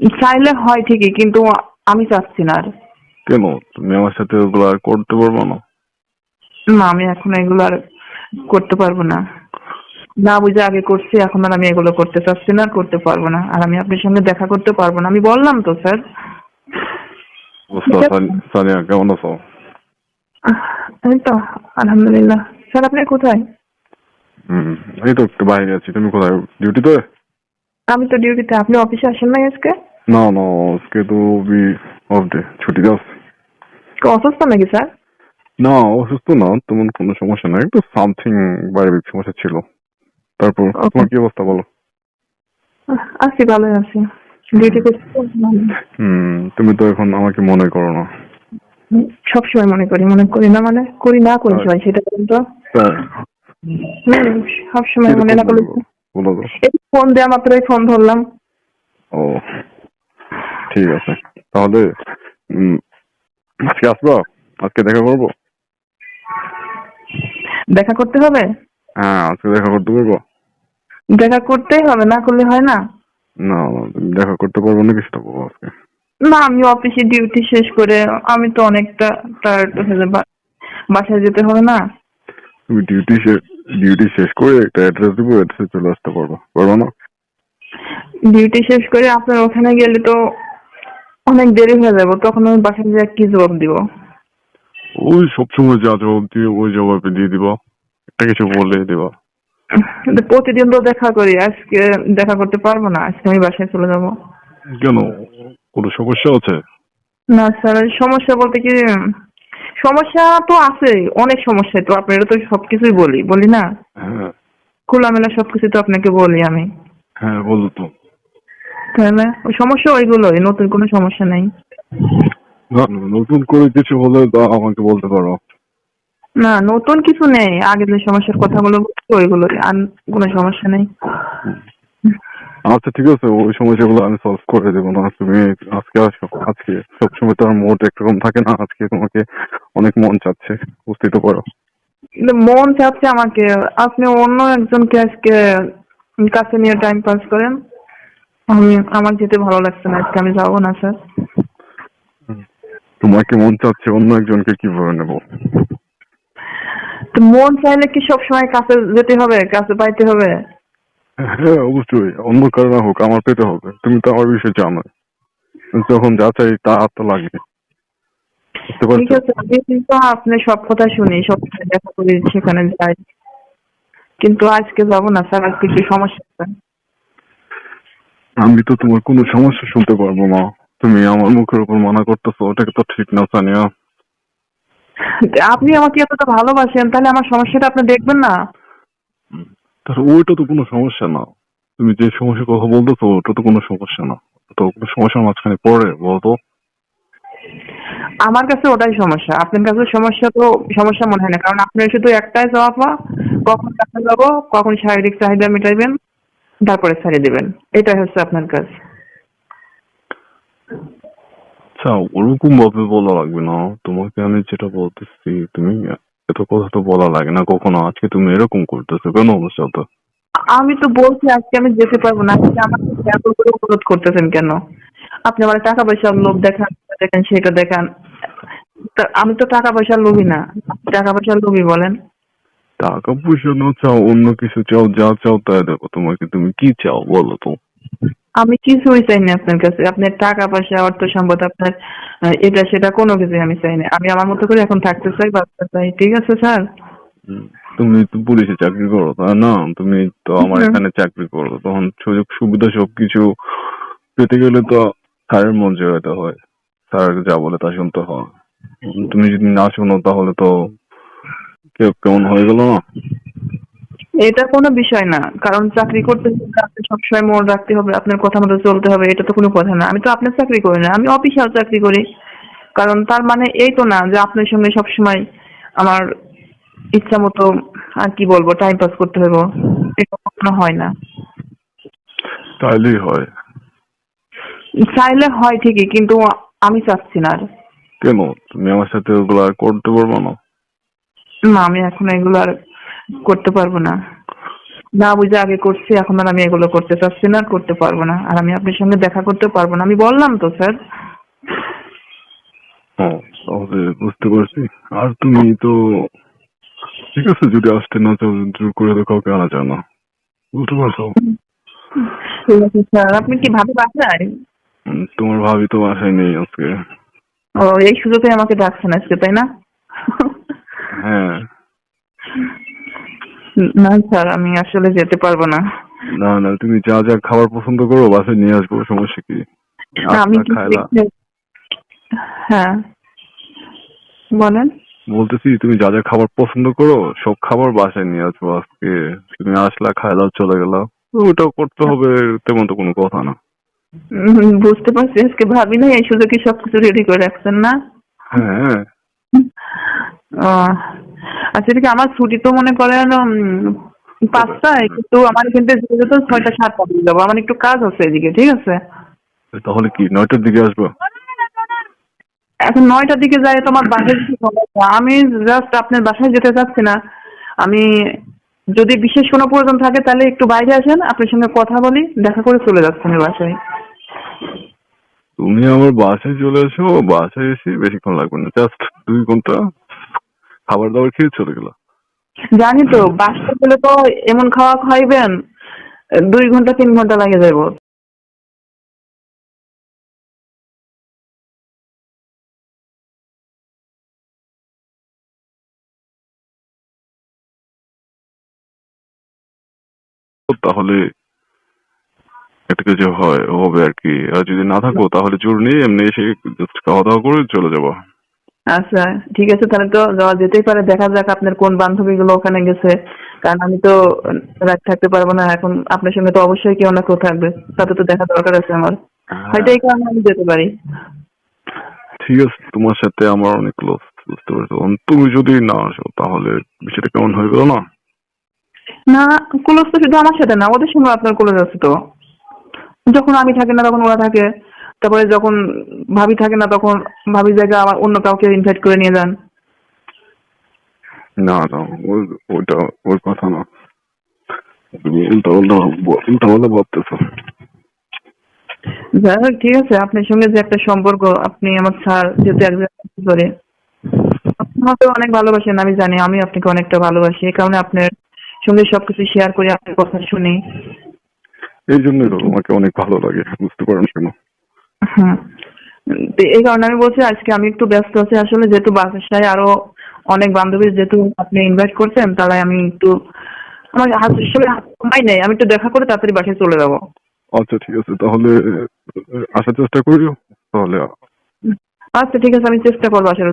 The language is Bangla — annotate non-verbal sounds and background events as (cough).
চাইলে হয় ঠিকই কিন্তু আমি চাচ্ছি না আর। কেন? তুমি আমার সাথে ওগুলো আর করতে পারব না? না আমি এখন এগুলো আর করতে পারব না। না বুঝে আগে করছি এখন আর আমি এগুলো করতে চাচ্ছি না করতে পারব না। আর আমি আপনার সঙ্গে দেখা করতে পারব না। আমি বললাম তো স্যার। সানিয়া কেমন আছো? এই তো আলহামদুলিল্লাহ। স্যার আপনি কোথায়? হুম এই তো একটু বাইরে আছি। তুমি কোথায়? ডিউটিতে? আমি তো ডিউটিতে। আপনি অফিসে আসেন নাই আজকে? না না আজকে তো বি অফ ডে ছুটিতে আছি অসুস্থ নাকি স্যার না অসুস্থ না তেমন কোনো সমস্যা নাই একটু সামথিং পারিবারিক সমস্যা ছিল তারপর তোমার কি অবস্থা বলো আছি ভালোই আছি ডিউটি করছি হুম তুমি তো এখন আমাকে মনে করো না সবসময় মনে করি মনে করি না মানে করি না করি। সবাই সেটা বলুন তো তাই? সবসময় মনে না করলে ফোন দেওয়া মাত্রই ফোন ধরলাম ও ঠিক আছে। তাহলে আজকে আসবা? আজকে দেখা করব? দেখা করতে হবে? হ্যাঁ আজকে দেখা করতে পারব দেখা করতেই হবে না করলে হয় না? না দেখা করতে পারব না সেটা বলো আজকে। না আমি অফিসে ডিউটি শেষ করে আমি তো অনেকটা টায়ার্ড হয়ে যাব। বাসায় যেতে হবে না? তুমি ডিউটি ডিউটি শেষ করে একটা অ্যাড্রেস দিব অ্যাড্রেসে চলে আসতে পারব। পারব না? ডিউটি শেষ করে আপনার ওখানে গেলে তো অনেক দেরি হয়ে যাব তখন আমি বাসায় গিয়ে কি জবাব দিব? ওই সবসময় যা জবাব দিয়ে ওই জবাবে দিয়ে দিবা। একটা কিছু বলে দিবা। প্রতিদিন তো দেখা করি আজকে দেখা করতে পারব না আজকে আমি বাসায় চলে যাব। কেন? কোনো সমস্যা আছে? না স্যার সমস্যা বলতে কি সমস্যা তো আছে অনেক সমস্যা তো আপনারা তো সবকিছুই বলি বলি না? হ্যাঁ। খোলামেলা সবকিছু তো আপনাকে বলি আমি। হ্যাঁ বলো তো। তাহলে ওই সমস্যা ওইগুলোই নতুন কোনো সমস্যা নেই। না, নতুন করে কিছু হলে তা আমাকে বলতে পারো। না নতুন কিছু নেই আগে যে সমস্যার কথাগুলো বলছি ওইগুলোই আর কোনো সমস্যা নেই। আচ্ছা ঠিক আছে ওই সমস্যাগুলো আমি সলভ করে দেবো না তুমি আজকে আসো আজকে। সবসময় তো আর মোট একরকম থাকে না আজকে তোমাকে অনেক মন চাচ্ছে বুঝতেই তো পারো। কিন্তু মন চাচ্ছে আমাকে আপনি অন্য একজনকে আজকে কাছে নিয়ে টাইম পাস করেন। আমি আমার যেতে ভালো লাগছে না। আজকে আমি যাব না স্যার। তোমাকে মন চাচ্ছে অন্য একজনকে কীভাবে নেব? তো মন চাইলে কি সবসময় কাছে যেতে হবে কাছে পাইতে হবে? হ্যাঁ অবশ্যই। অন্য কারও হোক আমার পেতে হবে। তুমি তো আমার বিষয়ে জানো যখন যা চাই তা তো লাগে। ঠিক আছে আমি কিন্তু আপনার সব কথা শুনি সব দেখা করি সেখানে যাই। কিন্তু আজকে যাব না স্যার আজকে কি সমস্যা? আমি তো তোমার কোনো সমস্যা শুনতে পারব না। তুমি আমার মুখের উপর মানা করতেছো ওটাকে তো ঠিক না সানিয়া। আপনি আমাকে এতটা ভালোবাসেন তাহলে আমার সমস্যাটা আপনি দেখবেন না। তাহলে ওইটা তো কোনো সমস্যা না। তুমি যে সমস্যার কথা বলতেছো ওটা তো কোনো সমস্যা না। তো কোনো সমস্যার মাঝখানে পড়ে বলতো। আমার কাছে ওটাই সমস্যা। আপনার কাছে সমস্যা তো সমস্যা মনে হয় না। কারণ আপনার শুধু একটাই জবাব কখন কাছে যাব কখন শারীরিক চাহিদা মেটাইবেন। তারপরে ছাড়িয়ে দেবেন। এটাই হচ্ছে আপনার কাজ। আচ্ছা ওরকম ভাবে বলা লাগবে না। তোমাকে আমি যেটা বলতেছি তুমি এত কথা তো বলা লাগে না কখনো। আজকে তুমি এরকম করতেছো কেন আমার সাথে আমি তো বলছি আজকে আমি যেতে পারব না। আজকে আমাকে এত করে অনুরোধ করতেছেন কেন? আপনি আমার টাকা পয়সার লোভ দেখান দেখান সেটা দেখান। আমি তো টাকা পয়সার লোভী না। টাকা পয়সার লোভী বলেন। টাকা পয়সা না চাও অন্য কিছু চাও যা চাও তাই দেখো তোমাকে তুমি কি চাও বলো তো? আমি কিছুই চাই না আপনার কাছে। আপনার টাকা পয়সা অর্থ সম্পদ আপনার এটা সেটা কোনো কিছু আমি চাই না। আমি আমার মতো করে এখন থাকতে চাই বাচ্চা চাই। ঠিক আছে স্যার? তুমি তো পুলিশে চাকরি করো তাই না? তুমি তো আমার এখানে চাকরি করো তখন সুযোগ সুবিধা সবকিছু পেতে গেলে তো স্যারের মন জেরাতে হয়। স্যার যা বলে তা শুনতে হয়। তুমি যদি না শোনো তাহলে তো কেমন হয়ে গেল? না এটা কোনো বিষয় না কারণ চাকরি করতে আপনি সবসময় মন রাখতে হবে আপনার কথা মতো চলতে হবে এটা তো কোনো কথা না। আমি তো আপনার চাকরি করি না আমি অফিসিয়াল চাকরি করি। কারণ তার মানে এই তো না যে আপনার সঙ্গে সবসময় আমার ইচ্ছা মতো আর কি বলব টাইম পাস করতে হবে এটা কখনো হয় না। তাইলেই হয়। চাইলে হয় ঠিকই কিন্তু আমি চাচ্ছি না আর। কেন? তুমি আমার সাথে ওগুলো করতে পারব না? না আমি এখন এগুলো আর করতে পারব না। না বুঝে আগে করছি এখন আর আমি এগুলো করতে চাচ্ছি না করতে পারব না। আর আমি আপনার সঙ্গে দেখা করতে পারব না। আমি বললাম তো স্যার। বুঝতে পারছি। আর তুমি তো ঠিক আছে যদি আসতে না চাও জোর করে তো কাউকে আনা যায় না? বুঝতে পারছ? ঠিক আছে স্যার। আপনি কি ভাবে বাসায়? তোমার ভাবি তো বাসায় নেই আজকে। ও এই সুযোগে আমাকে ডাকছেন আজকে তাই না? হ্যাঁ। না স্যার আমি আসলে যেতে পারব না। না না তুমি যা যা খাবার পছন্দ করো বাসায় নিয়ে আসব সমস্যা কি? আমি খাইলা। হ্যাঁ। বলেন। বলতেছি তুমি যা যা খাবার পছন্দ করো সব খাবার বাসায় নিয়ে আসব আজকে। তুমি আসলা খাইলাও চলে গেলা। ওটাও করতে হবে তেমন তো কোনো কথা না। বুঝতে পারছি আজকে ভাবি না এই সুযোগে সবকিছু রেডি করে রাখছেন না। হ্যাঁ। আচ্ছা ঠিক আমার ছুটি তো মনে করেন পাঁচটায় কিন্তু আমার এখান থেকে যেতে যেতে ছয়টা সাতটা বেজে যাব। আমার একটু কাজ আছে এদিকে ঠিক আছে? তাহলে কি নয়টার দিকে আসব? এখন নয়টার দিকে যাই তোমার বাসায় আমি জাস্ট আপনার বাসায় যেতে চাচ্ছি না। আমি যদি বিশেষ কোনো প্রয়োজন থাকে তাহলে একটু বাইরে আসেন আপনার সঙ্গে কথা বলি দেখা করে চলে যাচ্ছি আমি বাসায়। তুমি আমার বাসায় চলে এসো বাসায় এসে বেশিক্ষণ লাগবে না জাস্ট দুই ঘণ্টা। খাবার দাবার খেয়ে চলে গেল। জানি তো (laughs) বাসায় গেলে তো এমন খাওয়া খাইবেন দুই ঘণ্টা তিন ঘণ্টা লাগে যাব তাহলে একটা কিছু হয় হবে আর কি। আর যদি না থাকো তাহলে জোর নেই এমনি এসে জাস্ট খাওয়া দাওয়া করে চলে যাব। আচ্ছা ঠিক আছে তাহলে তো যাওয়া যেতেই পারে। দেখা যাক আপনার কোন বান্ধবীগুলো ওখানে গেছে। কারণ আমি তো রাত থাকতে পারব না এখন আপনার সঙ্গে তো অবশ্যই কেউ না কেউ থাকবে। তাতে তো দেখা দরকার আছে আমার। হয়তো এই কারণে আমি যেতে পারি। ঠিক আছে তোমার সাথে আমার অনেক ক্লোজ বুঝতে পারছ। তুমি যদি না আসো তাহলে বিষয়টা কেমন হয়ে গেল না? না ক্লোজ তো শুধু আমার সাথে না ওদের সঙ্গে আপনার ক্লোজ আছে তো। যখন আমি থাকি না তখন ওরা থাকে। তারপরে যখন ভাবি থাকে না তখন ভাবির জায়গায় আমার অন্য কাউকে ইনভাইট করে নিয়ে যান। না না ওই- ওইটা ওই কথা না। তুমি উল্টা উল্টা উল্টা উল্টা ভাবতেছো। যাই হোক ঠিক আছে আপনার সঙ্গে যে একটা সম্পর্ক আপনি আমার স্যার যেহেতু করে আপনি আমাকে অনেক ভালোবাসেন আমি জানি আমি আপনাকে অনেকটা ভালোবাসি এই কারণে আপনার সঙ্গে সবকিছু শেয়ার করি আপনার কথা শুনি। এই জন্যই তো তোমাকে অনেক ভালো লাগে বুঝতে পারেন কেন? তো এই কারণে আমি বলছি আজকে আমি একটু ব্যস্ত আছি। আসলে যেহেতু বাসায় আরও অনেক বান্ধবী যেহেতু আপনি ইনভাইট করছেন তাহলে আমি একটু আমার হাত সময় নেই। আমি একটু দেখা করে তাড়াতাড়ি বাসায় চলে যাব। আচ্ছা ঠিক আছে। তাহলে আসার চেষ্টা করিও। তাহলে আচ্ছা ঠিক আছে। আমি চেষ্টা করব আসার